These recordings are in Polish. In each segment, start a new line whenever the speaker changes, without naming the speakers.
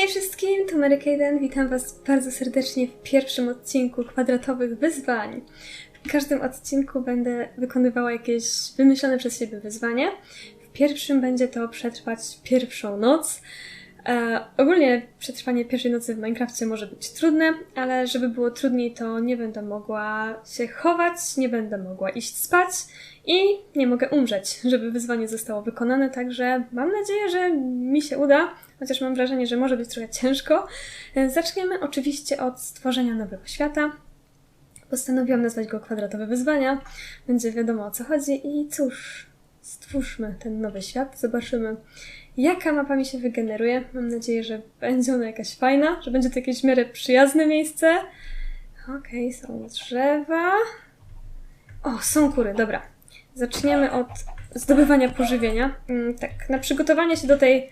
Hej wszystkim, to Mary Kayden. Witam Was bardzo serdecznie w pierwszym odcinku kwadratowych wyzwań. W każdym odcinku będę wykonywała jakieś wymyślone przez siebie wyzwanie. W pierwszym będzie to przetrwać pierwszą noc. E, ogólnie przetrwanie pierwszej nocy w Minecrafcie może być trudne, ale żeby było trudniej, to nie będę mogła się chować, nie będę mogła iść spać i nie mogę umrzeć, żeby wyzwanie zostało wykonane, także mam nadzieję, że mi się uda, chociaż mam wrażenie, że może być trochę ciężko. E, Zaczniemy oczywiście od stworzenia nowego świata. Postanowiłam nazwać go kwadratowe wyzwania. Będzie wiadomo o co chodzi i cóż, stwórzmy ten nowy świat, zobaczymy jaka mapa mi się wygeneruje. Mam nadzieję, że będzie ona jakaś fajna, że będzie to jakieś w miarę przyjazne miejsce. Okej, są drzewa. O, są kury, dobra. Zaczniemy od zdobywania pożywienia. Mm, tak, na przygotowanie się do tej...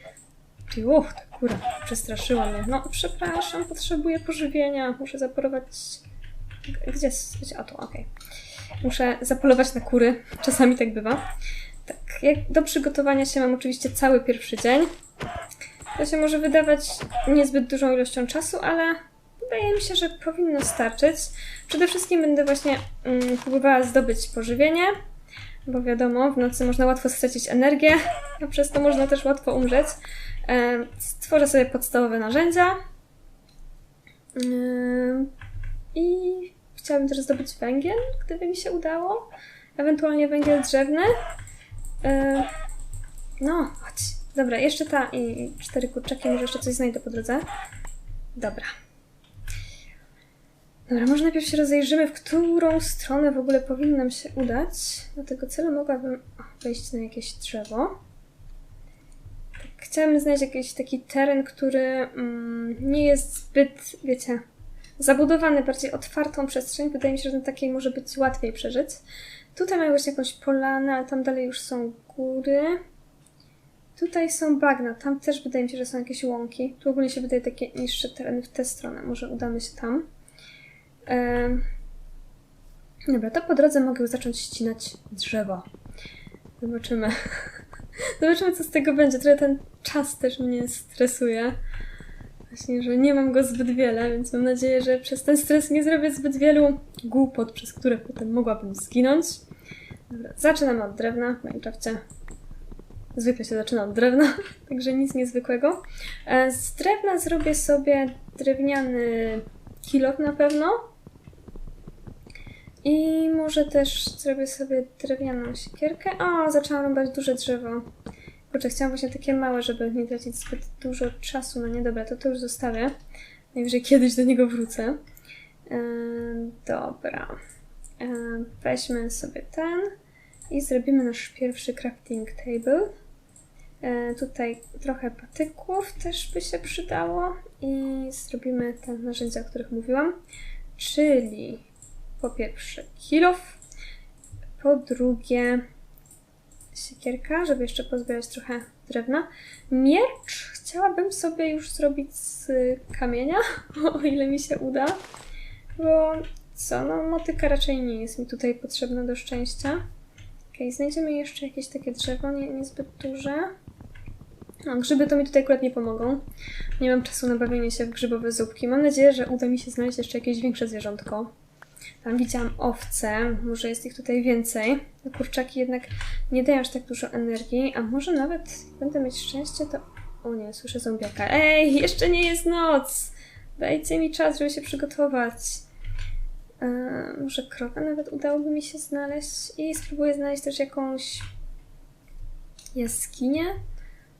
Uch, ta kura przestraszyła mnie. No, przepraszam, potrzebuję pożywienia. Muszę zapolować... G- Gdzie jest? A tu, okej. Muszę zapolować na kury. Czasami tak bywa. Tak, jak do przygotowania się mam oczywiście cały pierwszy dzień. To się może wydawać niezbyt dużą ilością czasu, ale wydaje mi się, że powinno starczyć. Przede wszystkim będę właśnie mm, próbowała zdobyć pożywienie, bo wiadomo, w nocy można łatwo stracić energię, a przez to można też łatwo umrzeć. E, stworzę sobie podstawowe narzędzia. Ym, I chciałabym też zdobyć węgiel, gdyby mi się udało. Ewentualnie węgiel drzewny. E, no, chodź. Dobra, jeszcze ta i cztery kurczaki, może jeszcze coś znajdę po drodze. Dobra. Dobra, może najpierw się rozejrzymy, w którą stronę w ogóle powinnam się udać. Do tego celu mogłabym wejść na jakieś drzewo. Tak, chciałabym znaleźć jakiś taki teren, który mm, nie jest zbyt, wiecie, zabudowany, bardziej otwartą przestrzeń. Wydaje mi się, że na takiej może być łatwiej przeżyć. Tutaj mamy właśnie jakąś polanę, ale tam dalej już są góry. Tutaj są bagna, tam też wydaje mi się, że są jakieś łąki. Tu ogólnie się wydaje takie niższe tereny w tę stronę. Może udamy się tam. Em, Dobra, to po drodze mogę zacząć ścinać drzewo. Zobaczymy. Zobaczymy, co z tego będzie. Trochę ten czas też mnie stresuje. Właśnie, że nie mam go zbyt wiele, więc mam nadzieję, że przez ten stres nie zrobię zbyt wielu głupot, przez które potem mogłabym zginąć. Dobra, zaczynamy od drewna w Minecrafcie. Zwykle się zaczyna od drewna, także nic niezwykłego. E, Z drewna zrobię sobie drewniany kilof na pewno. I może też zrobię sobie drewnianą siekierkę. O, zaczęłam rąbać duże drzewo. Kurczę, chciałam właśnie takie małe, żeby nie tracić zbyt dużo czasu na nie. Dobra, to to już zostawię. Najwyżej kiedyś do niego wrócę. Ym, dobra. Weźmy sobie ten i zrobimy nasz pierwszy crafting table. E, tutaj trochę patyków też by się przydało i zrobimy te narzędzia, o których mówiłam. Czyli po pierwsze kilof, po drugie siekierka, żeby jeszcze pozbierać trochę drewna. Miecz chciałabym sobie już zrobić z kamienia, o ile mi się uda, bo co, no motyka raczej nie jest mi tutaj potrzebna do szczęścia. Okej, znajdziemy jeszcze jakieś takie drzewo, nie, niezbyt duże. No, grzyby to mi tutaj akurat nie pomogą. Nie mam czasu na bawienie się w grzybowe zupki. Mam nadzieję, że uda mi się znaleźć jeszcze jakieś większe zwierzątko. Tam widziałam owce, może jest ich tutaj więcej. Te kurczaki jednak nie dają aż tak dużo energii, a może nawet będę mieć szczęście, to... O nie, słyszę zombiaka. Ej, jeszcze nie jest noc! Dajcie mi czas, żeby się przygotować. Może krowę nawet udałoby mi się znaleźć i spróbuję znaleźć też jakąś jaskinię.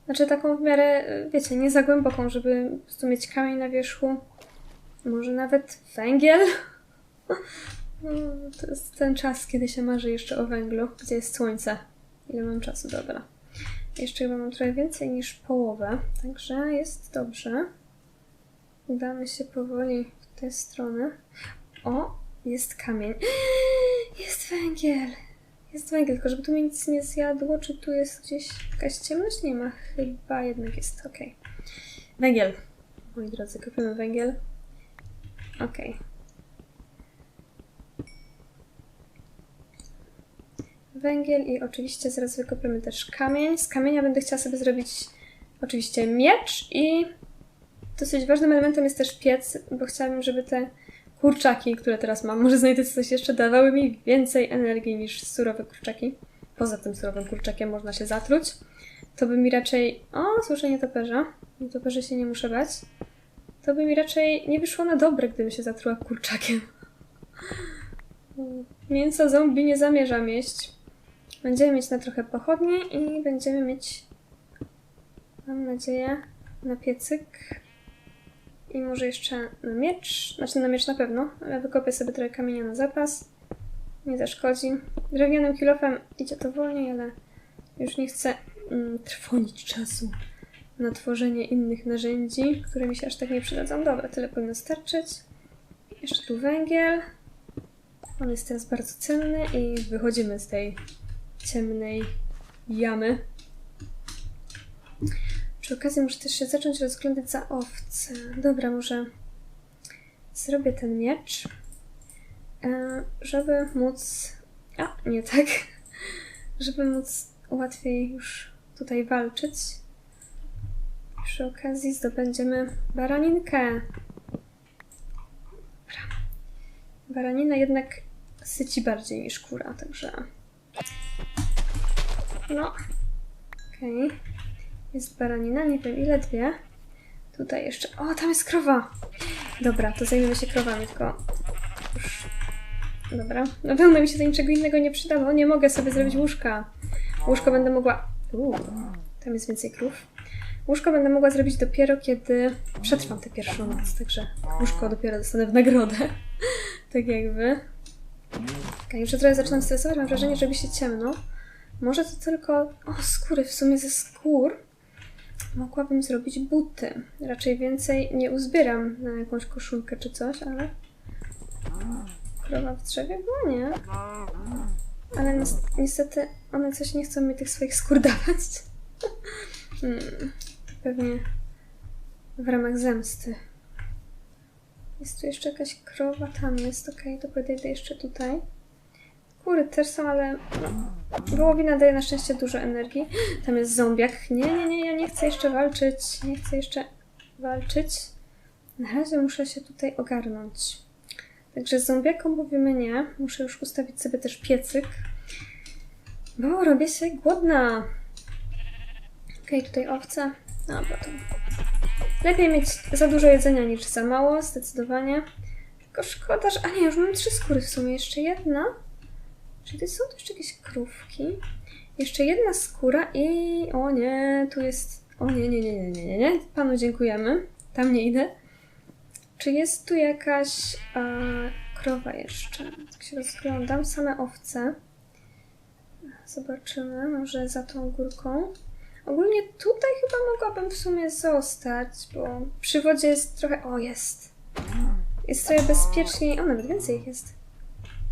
Znaczy taką w miarę, wiecie, nie za głęboką, żeby po prostu mieć kamień na wierzchu. Może nawet węgiel. No, to jest ten czas, kiedy się marzy jeszcze o węglu. Gdzie jest słońce? Ile mam czasu? Dobra. Jeszcze chyba mam trochę więcej niż połowę, także jest dobrze. Udamy się powoli w tę stronę. O, jest kamień. Jest węgiel! Jest węgiel, tylko żeby tu mnie nic nie zjadło. Czy tu jest gdzieś jakaś ciemność? Nie ma. Chyba jednak jest. Okej. Węgiel. Moi drodzy, kupimy węgiel. Okej. Węgiel i oczywiście zaraz wykopiemy też kamień. Z kamienia będę chciała sobie zrobić oczywiście miecz i dosyć ważnym elementem jest też piec, bo chciałabym, żeby te kurczaki, które teraz mam, może znajdę coś jeszcze, dawały mi więcej energii niż surowe kurczaki. Poza tym surowym kurczakiem można się zatruć. To by mi raczej... O, słyszę nietoperza. Nietoperzy się nie muszę bać. To by mi raczej nie wyszło na dobre, gdybym się zatruła kurczakiem. Mięso zombie nie zamierzam jeść. Będziemy mieć na trochę pochodnie i będziemy mieć, mam nadzieję, na piecyk. I może jeszcze na miecz. Znaczy na miecz na pewno, ale wykopię sobie trochę kamienia na zapas. Nie zaszkodzi. Drewnianym kilofem idzie to wolniej, ale już nie chcę mm, trwonić czasu na tworzenie innych narzędzi, które mi się aż tak nie przydadzą. Dobra, tyle powinno starczyć. Jeszcze tu węgiel. On jest teraz bardzo cenny i wychodzimy z tej ciemnej jamy. Przy okazji muszę też się zacząć rozglądać za owce. Dobra, może zrobię ten miecz, e, żeby móc... A, nie tak. Żeby móc łatwiej już tutaj walczyć. Przy okazji zdobędziemy baraninkę. Dobra. Baranina jednak syci bardziej niż kura, także... No. Okej. Okay. Jest baranina, nie wiem ile, dwie. Tutaj jeszcze... O, tam jest krowa! Dobra, to zajmiemy się krowami, tylko... Już... Dobra. Na pewno mi się to niczego innego nie przyda, bo nie mogę sobie zrobić łóżka. Łóżko będę mogła... Uuu, tam jest więcej krów. Łóżko będę mogła zrobić dopiero, kiedy przetrwam tę pierwszą noc, także łóżko dopiero dostanę w nagrodę. tak jakby. Okay, już trochę zaczynam stresować, mam wrażenie, że robi się ciemno. Może to tylko... O, skóry, w sumie ze skór mogłabym zrobić buty. Raczej więcej nie uzbieram na jakąś koszulkę czy coś, ale... Krowa w drzewie? No nie. Ale niestety one coś nie chcą mi tych swoich skór dawać. hmm. Pewnie w ramach zemsty. Jest tu jeszcze jakaś krowa, tam jest, okej, okay, to podejdę jeszcze tutaj. Kury też są, ale no, wołowina daje na szczęście dużo energii. Tam jest zombiak. Nie, nie, nie, ja nie chcę jeszcze walczyć. Nie chcę jeszcze walczyć. Na razie muszę się tutaj ogarnąć. Także z zombiaką mówimy nie. Muszę już ustawić sobie też piecyk. Bo robię się głodna. Okej, okay, tutaj owca. Dobra, to... Lepiej mieć za dużo jedzenia niż za mało, zdecydowanie. Tylko szkoda, że... A nie, już mam trzy skóry w sumie. Jeszcze jedna. Czy to są tu jeszcze jakieś krówki? Jeszcze jedna skóra i... O nie, tu jest... O nie, nie, nie, nie, nie, nie, nie. Panu dziękujemy. Tam nie idę. Czy jest tu jakaś a, krowa jeszcze? Tak się rozglądam. Same owce. Zobaczymy. Może za tą górką. Ogólnie tutaj chyba mogłabym w sumie zostać, bo przy wodzie jest trochę... O, jest! Jest trochę bezpieczniej. O, nawet więcej ich jest.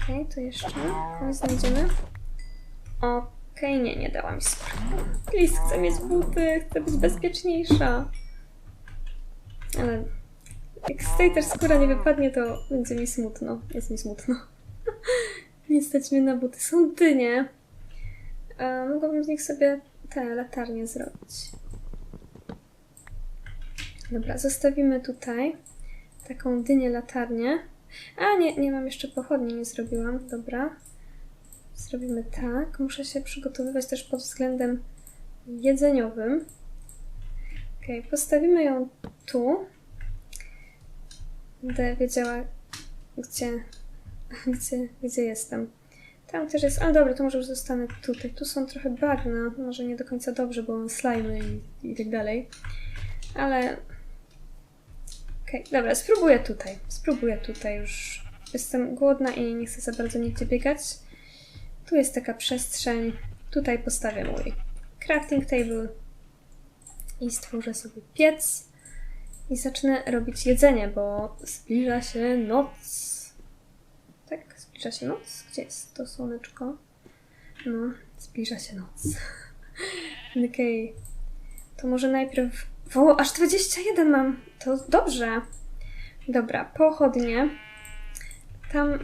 Okej, okay, to jeszcze. Znajdziemy. Okej, okay, nie, nie dała mi skóry. Please, chcę mieć buty, chcę być bezpieczniejsza. Ale jak z tej też skóra nie wypadnie, to będzie mi smutno. Jest mi smutno. nie stać mnie na buty. Są dynie. A mogłabym z nich sobie te latarnie zrobić. Dobra, zostawimy tutaj taką dynię latarnię. A, nie, nie mam jeszcze pochodni, nie zrobiłam. Dobra. Zrobimy tak. Muszę się przygotowywać też pod względem jedzeniowym. Ok, postawimy ją tu. Będę wiedziała, gdzie, gdzie, gdzie jestem. Tam też jest. A dobra, to może już zostanę tutaj. Tu są trochę bagna. Może nie do końca dobrze, bo mam slimy i, i tak dalej. Ale Okej, okay, dobra, spróbuję tutaj. Spróbuję tutaj już. Jestem głodna i nie chcę za bardzo nigdzie biegać. Tu jest taka przestrzeń. Tutaj postawię mój crafting table i stworzę sobie piec i zacznę robić jedzenie, bo zbliża się noc. Tak? Zbliża się noc? Gdzie jest to słoneczko? No, zbliża się noc. Okej. Okay. To może najpierw o, aż 21 mam. To dobrze. Dobra, pochodnie. Tam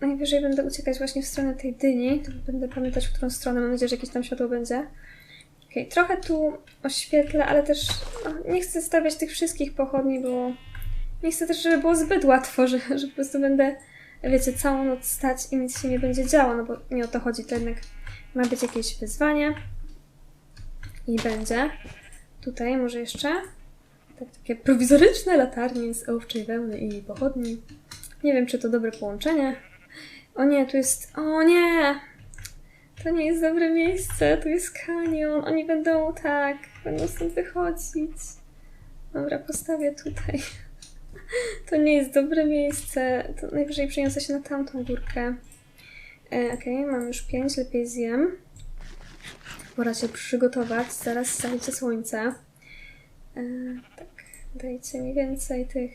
najwyżej będę uciekać właśnie w stronę tej dyni. To będę pamiętać, w którą stronę. Mam nadzieję, że jakieś tam światło będzie. Okej, trochę tu oświetlę, ale też no, nie chcę stawiać tych wszystkich pochodni, bo nie chcę też, żeby było zbyt łatwo, że, że po prostu będę, wiecie, całą noc stać i nic się nie będzie działo, no bo nie o to chodzi, to jednak ma być jakieś wyzwanie i będzie. Tutaj może jeszcze tak, takie prowizoryczne latarnie z owczej wełny i pochodni. Nie wiem, czy to dobre połączenie. O nie, tu jest... O nie! To nie jest dobre miejsce, tu jest kanion. Oni będą tak, będą stąd wychodzić. Dobra, postawię tutaj. To nie jest dobre miejsce. To najwyżej przeniosę się na tamtą górkę. E, Okej, mam już pięć, lepiej zjem. Pora się przygotować. Zaraz zajdzie słońce. E, tak, dajcie mi więcej tych.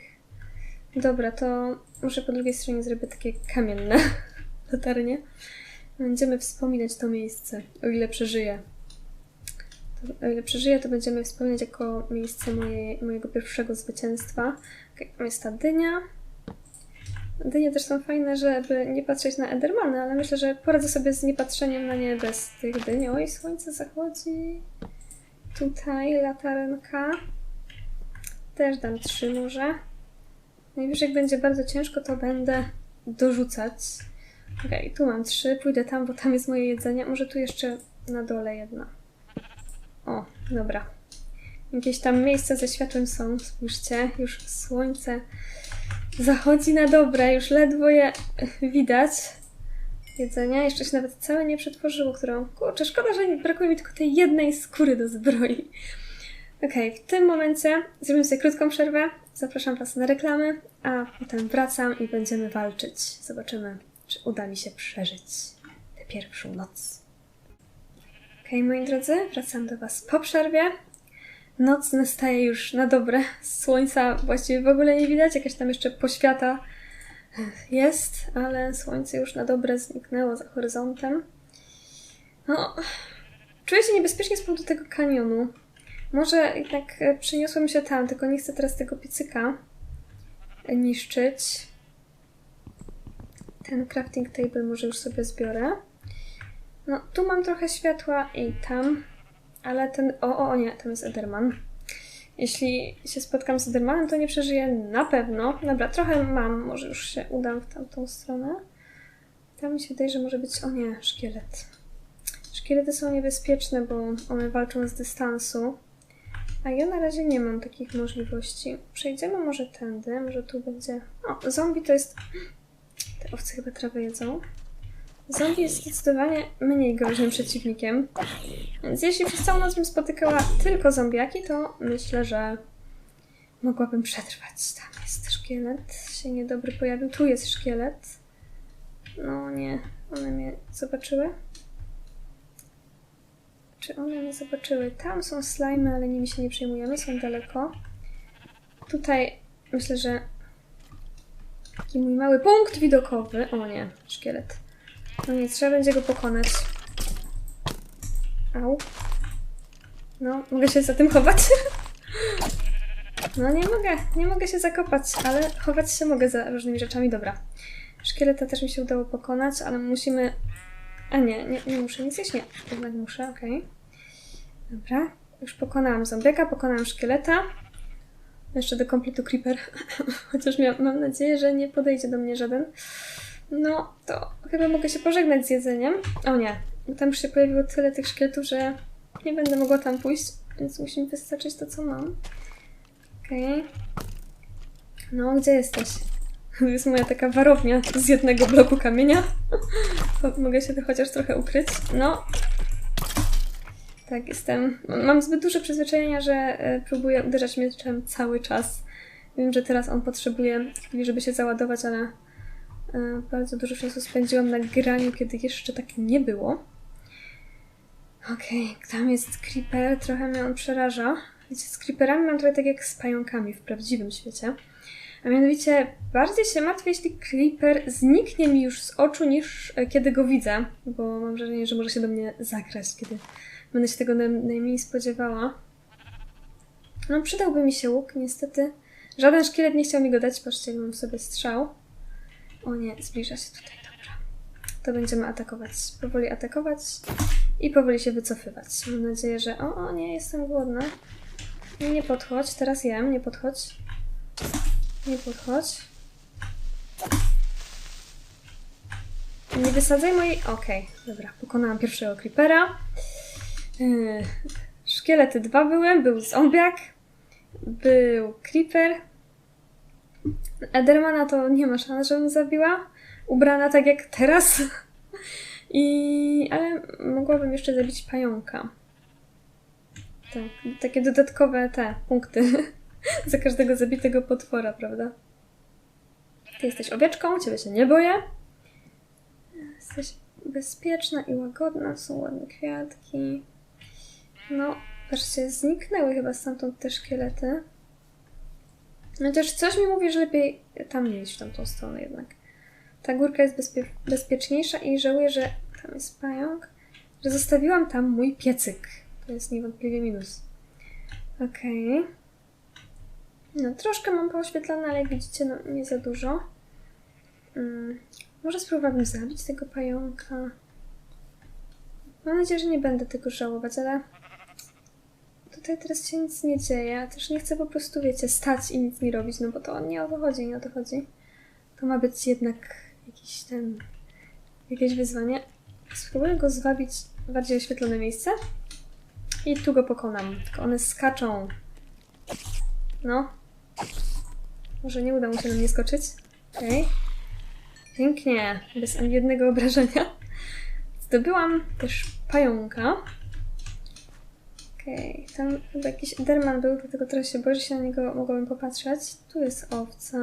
Dobra, to może po drugiej stronie zrobię takie kamienne latarnie. Będziemy wspominać to miejsce, o ile przeżyję. To, o ile przeżyję, to będziemy wspominać jako miejsce moje, mojego pierwszego zwycięstwa. Okay, jest ta dynia. Dynie też są fajne, żeby nie patrzeć na Endermany, ale myślę, że poradzę sobie z niepatrzeniem na nie bez tych dyni. Oj, słońce zachodzi. Tutaj latarenka. Też dam trzy może. Najwyżej jak będzie bardzo ciężko, to będę dorzucać. Okej, okay, tu mam trzy, pójdę tam, bo tam jest moje jedzenie. Może tu jeszcze na dole jedna. O, dobra. Jakieś tam miejsca ze światłem są, spójrzcie. Już słońce zachodzi na dobre, już ledwo je widać. Jedzenia, jeszcze się nawet całe nie przetworzyło, którą... Kurczę, szkoda, że brakuje mi tylko tej jednej skóry do zbroi. Okej, okay, w tym momencie zrobimy sobie krótką przerwę. Zapraszam Was na reklamy, a potem wracam i będziemy walczyć. Zobaczymy, czy uda mi się przeżyć tę pierwszą noc. Okej, okay, moi drodzy, wracam do Was po przerwie. Noc nastaje już na dobre. Słońca właściwie w ogóle nie widać, jakaś tam jeszcze poświata jest, ale słońce już na dobre zniknęło za horyzontem. No, czuję się niebezpiecznie z powodu tego kanionu. Może jednak przeniosłem się tam, tylko nie chcę teraz tego piecyka niszczyć. Ten crafting table może już sobie zbiorę. No, tu mam trochę światła i tam, ale ten... O, o, nie, tam jest Ederman. Jeśli się spotkam z Edermanem, to nie przeżyję na pewno. Dobra, trochę mam, może już się udam w tamtą stronę. Tam mi się wydaje, że może być... O nie, szkielet. Szkielety są niebezpieczne, bo one walczą z dystansu. A ja na razie nie mam takich możliwości. Przejdziemy może tędy, może tu będzie... O, zombie to jest... Te owce chyba trawę jedzą. Zombie jest zdecydowanie mniej groźnym przeciwnikiem. Więc jeśli przez całą noc bym spotykała tylko zombiaki, to myślę, że mogłabym przetrwać. Tam jest szkielet, się niedobry pojawił. Tu jest szkielet. No nie, one mnie zobaczyły. Czy one mnie zobaczyły? Tam są slimy, ale nimi się nie przejmujemy, są daleko. Tutaj myślę, że taki mój mały punkt widokowy. O nie, szkielet. No nie, trzeba będzie go pokonać. Au. No, mogę się za tym chować? No nie mogę, nie mogę się zakopać, ale chować się mogę za różnymi rzeczami. Dobra. Szkieleta też mi się udało pokonać, ale musimy... A nie, nie, nie muszę nic jeść, nie. Jednak muszę, okej. Okay. Dobra. Już pokonałam zombieka, pokonałam szkieleta. Jeszcze do kompletu creeper. Chociaż miał, mam nadzieję, że nie podejdzie do mnie żaden. No, to chyba mogę się pożegnać z jedzeniem. O nie, tam już się pojawiło tyle tych szkieletów, że nie będę mogła tam pójść, więc musimy wystarczyć to, co mam. Okej. Okay. No, gdzie jesteś? To jest moja taka warownia z jednego bloku kamienia. mogę się tu chociaż trochę ukryć. No. Tak, jestem... Mam zbyt duże przyzwyczajenia, że e, próbuję uderzać mieczem cały czas. Wiem, że teraz on potrzebuje chwili, żeby się załadować, ale bardzo dużo czasu spędziłam na graniu, kiedy jeszcze tak nie było. Okej, okay, tam jest creeper, trochę mnie on przeraża. Wiecie, z creeperami mam trochę tak jak z pająkami w prawdziwym świecie. A mianowicie bardziej się martwię, jeśli creeper zniknie mi już z oczu, niż e, kiedy go widzę, bo mam wrażenie, że może się do mnie zakraść, kiedy będę się tego najmniej spodziewała. No, przydałby mi się łuk, niestety. Żaden szkielet nie chciał mi go dać, patrzcie, mam sobie strzał. O nie, zbliża się tutaj, dobra. to będziemy atakować. Powoli atakować i powoli się wycofywać. Mam nadzieję, że... O, o nie, jestem głodna. Nie, podchodź, teraz jem, nie podchodź. Nie podchodź. Nie wysadzaj mojej... Okej, dobra, pokonałam pierwszego creepera. Yy, szkielety dwa były, był zombiak, był creeper. Edermana to nie ma szans, żebym zabiła. Ubrana tak jak teraz. I... ale mogłabym jeszcze zabić pająka. Tak, takie dodatkowe te punkty za każdego zabitego potwora, prawda? Ty jesteś owieczką, ciebie się nie boję. Jesteś bezpieczna i łagodna, są ładne kwiatki. No, patrzcie, zniknęły chyba stamtąd te szkielety. Chociaż coś mi mówi, że lepiej tam nie iść w tamtą stronę jednak. Ta górka jest bezpie bezpieczniejsza i żałuję, że tam jest pająk, że zostawiłam tam mój piecyk. To jest niewątpliwie minus. Okej. Okay. No, troszkę mam pooświetlane, ale jak widzicie, no nie za dużo. Hmm. Może spróbowałabym zabić tego pająka. Mam nadzieję, że nie będę tego żałować, ale tutaj teraz się nic nie dzieje. Ja też nie chcę po prostu, wiecie, stać i nic nie robić, no bo to nie o to chodzi, nie o to chodzi. To ma być jednak jakiś ten... jakieś wyzwanie. Spróbuję go zwabić w bardziej oświetlone miejsce. I tu go pokonam. Tylko one skaczą. No. Może nie uda mu się na mnie skoczyć. Okej. Okay. Pięknie. Bez ani jednego obrażenia. Zdobyłam też pająka. Okej, okay. tam chyba jakiś Enderman był, dlatego teraz się boję, że się na niego mogłabym popatrzeć. Tu jest owca.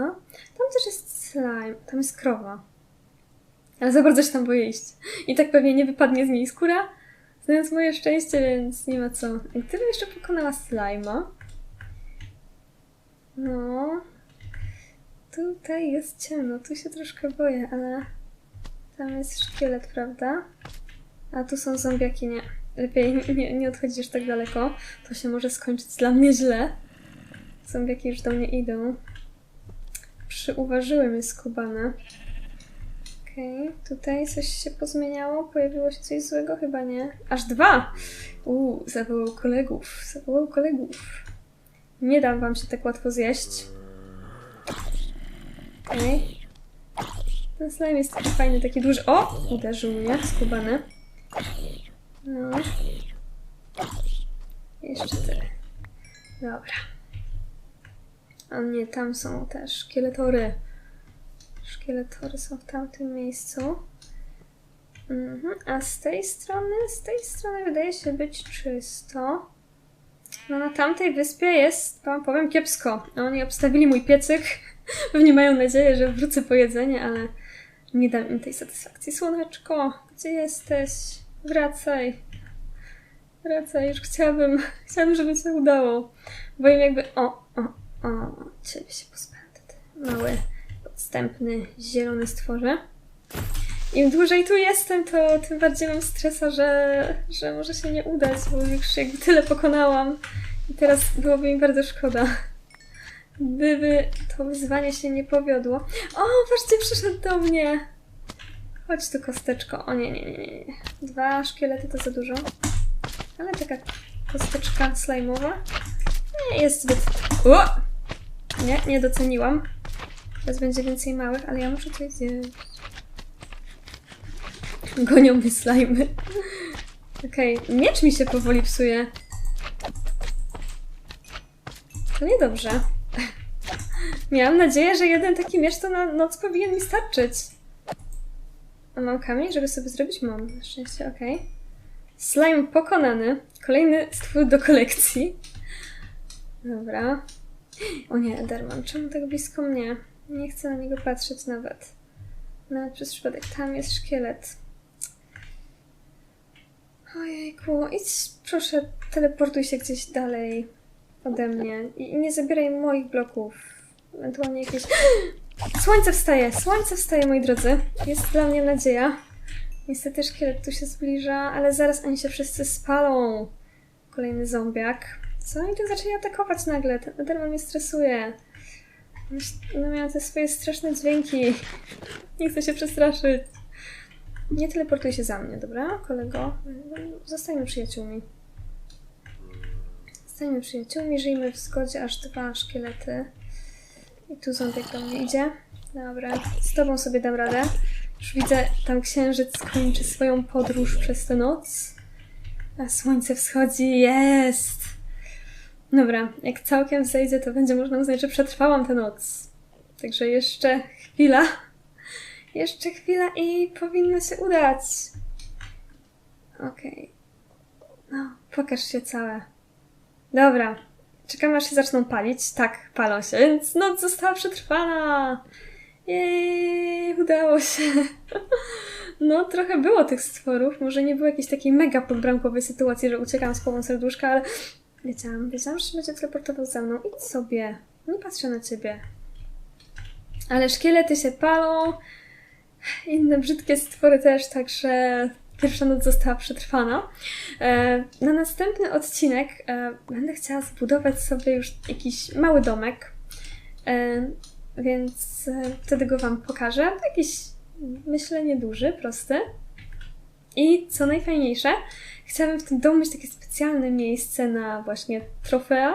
Tam też jest slime. Tam jest krowa. Ale za bardzo się tam boję iść. I tak pewnie nie wypadnie z niej skóra. Znając moje szczęście, więc nie ma co. Gdybym jeszcze pokonała slima. No. Tutaj jest ciemno, tu się troszkę boję, ale tam jest szkielet, prawda? A tu są zombiaki, nie. Lepiej nie, nie odchodzisz tak daleko. To się może skończyć dla mnie źle. Zombiaki już do mnie idą. Przyuważyły mnie skubane. Okej, okay. tutaj coś się pozmieniało? Pojawiło się coś złego? Chyba nie. Aż dwa! Uuu, zawołał kolegów, zawołał kolegów. Nie dam wam się tak łatwo zjeść. Okej. Okay. Ten slime jest taki fajny, taki duży. O! Uderzył mnie, skubany. No. Jeszcze tyle. Dobra. A nie, tam są też szkieletory. Szkieletory są w tamtym miejscu. Mhm. A z tej strony, z tej strony wydaje się być czysto. No na tamtej wyspie jest, powiem, kiepsko. Oni obstawili mój piecyk. Pewnie mają nadzieję, że wrócę po jedzenie, ale nie dam im tej satysfakcji. Słoneczko, gdzie jesteś? Wracaj. Wracaj, już chciałabym, chciałabym, żeby się udało. Bo im jakby, o, o, o, ciebie się pozbędę, ty mały, podstępny, zielony stworze. Im dłużej tu jestem, to tym bardziej mam stresa, że, że może się nie udać, bo już jakby tyle pokonałam. I teraz byłoby mi bardzo szkoda. Gdyby to wyzwanie się nie powiodło. O, patrzcie, przyszedł do mnie! Chodź tu, kosteczko. O nie, nie, nie, nie. Dwa szkielety to za dużo. Ale taka kosteczka slajmowa nie jest zbyt... O! Nie, nie doceniłam. Teraz będzie więcej małych, ale ja muszę coś zjeść. Gonią mnie slajmy. Okej, okay. miecz mi się powoli psuje. To niedobrze. Miałam nadzieję, że jeden taki miecz to na noc powinien mi starczyć. A mam kamień, żeby sobie zrobić? Mam. Na szczęście, okej. Okay. Slime pokonany. Kolejny stwór do kolekcji. Dobra. O nie, Enderman, czemu tak blisko mnie? Nie chcę na niego patrzeć nawet. Nawet przez przypadek. Tam jest szkielet. Ojejku, idź proszę, teleportuj się gdzieś dalej ode mnie i nie zabieraj moich bloków. Ewentualnie jakieś... Słońce wstaje! Słońce wstaje, moi drodzy. Jest dla mnie nadzieja. Niestety szkielet tu się zbliża, ale zaraz oni się wszyscy spalą. Kolejny zombiak. Co? oni tu zaczęli atakować nagle. Ten Enderman mnie stresuje. No miałem te swoje straszne dźwięki. Nie chcę się przestraszyć. Nie teleportuj się za mnie, dobra, kolego? Zostańmy przyjaciółmi. Zostańmy przyjaciółmi, żyjmy w zgodzie, aż dwa szkielety. I tu ząbek do mnie idzie. Dobra, z tobą sobie dam radę. Już widzę, tam księżyc kończy swoją podróż przez tę noc. A słońce wschodzi, jest! Dobra, jak całkiem zejdzie, to będzie można uznać, że przetrwałam tę noc. Także jeszcze chwila. Jeszcze chwila i powinno się udać. Okej. Okay. No, pokaż się całe. Dobra. Czekam aż się zaczną palić. Tak, palą się, więc noc została przetrwana. Jej, udało się. No, trochę było tych stworów. Może nie było jakiejś takiej mega podbramkowej sytuacji, że uciekam z połową serduszka, ale wiedziałam, wiedziałam, że się będzie teleportował za mną. Idź sobie. Nie patrzę na ciebie. Ale szkielety się palą, inne brzydkie stwory też, także pierwsza noc została przetrwana. E, na następny odcinek e, będę chciała zbudować sobie już jakiś mały domek, e, więc wtedy go Wam pokażę. Jakiś, myślę, nieduży, prosty. I co najfajniejsze, chciałabym w tym domu mieć takie specjalne miejsce na właśnie trofea.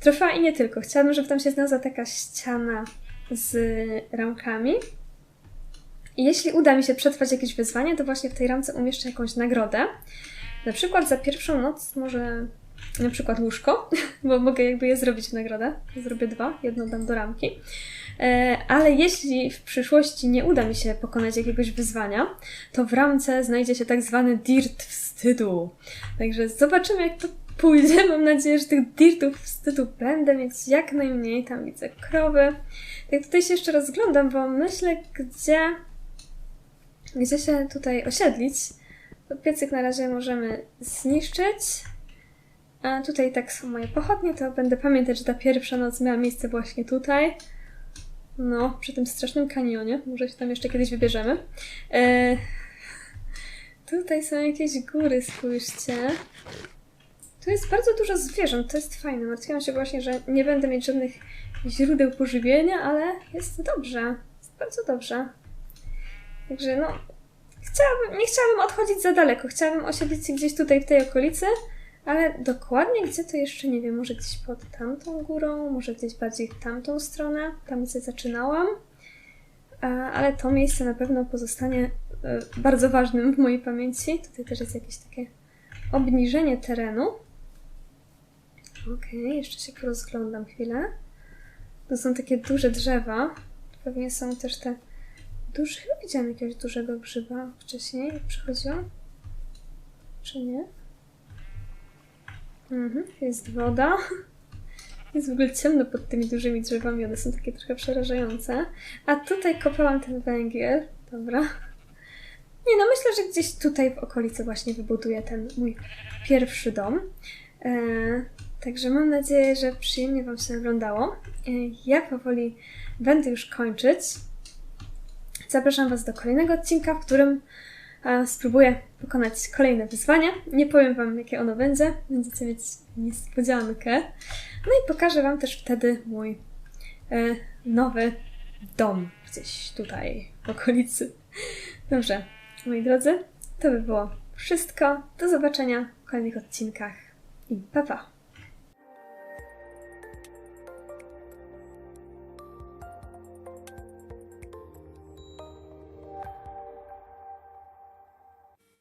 Trofea i nie tylko. Chciałabym, żeby tam się znalazła taka ściana z ramkami. Jeśli uda mi się przetrwać jakieś wyzwanie, to właśnie w tej ramce umieszczę jakąś nagrodę. Na przykład za pierwszą noc może na przykład łóżko, bo mogę jakby je zrobić w nagrodę. Zrobię dwa, jedno dam do ramki. E, ale jeśli w przyszłości nie uda mi się pokonać jakiegoś wyzwania, to w ramce znajdzie się tak zwany dirt wstydu. Także zobaczymy, jak to pójdzie. Mam nadzieję, że tych dirtów wstydu będę mieć jak najmniej. Tam widzę krowy. Tak tutaj się jeszcze rozglądam, bo myślę, gdzie, gdzie się tutaj osiedlić. Piecyk na razie możemy zniszczyć. A tutaj tak są moje pochodnie, to będę pamiętać, że ta pierwsza noc miała miejsce właśnie tutaj. No, przy tym strasznym kanionie. Może się tam jeszcze kiedyś wybierzemy. E... Tutaj są jakieś góry, spójrzcie. Tu jest bardzo dużo zwierząt, to jest fajne. Martwiłam się właśnie, że nie będę mieć żadnych źródeł pożywienia, ale jest dobrze. Jest bardzo dobrze. Także no, chciałabym, nie chciałabym odchodzić za daleko. Chciałabym osiedlić się gdzieś tutaj w tej okolicy, ale dokładnie gdzie to jeszcze nie wiem. Może gdzieś pod tamtą górą, może gdzieś bardziej w tamtą stronę, tam gdzie zaczynałam. Ale to miejsce na pewno pozostanie e, bardzo ważnym w mojej pamięci. Tutaj też jest jakieś takie obniżenie terenu. Okej, okay, jeszcze się rozglądam chwilę. To są takie duże drzewa. Pewnie są też te duże... Chyba widziałam jakiegoś dużego grzyba wcześniej, jak przychodziłam. Czy nie? Mhm, jest woda. Jest w ogóle ciemno pod tymi dużymi drzewami, one są takie trochę przerażające. A tutaj kopałam ten węgiel. Dobra. Nie no, myślę, że gdzieś tutaj w okolicy właśnie wybuduję ten mój pierwszy dom. Eee, Także mam nadzieję, że przyjemnie Wam się oglądało. Ja powoli będę już kończyć. Zapraszam Was do kolejnego odcinka, w którym spróbuję pokonać kolejne wyzwanie. Nie powiem Wam, jakie ono będzie. Będziecie mieć niespodziankę. No i pokażę Wam też wtedy mój e, nowy dom gdzieś tutaj w okolicy. Dobrze, moi drodzy, to by było wszystko. Do zobaczenia w kolejnych odcinkach i pa pa!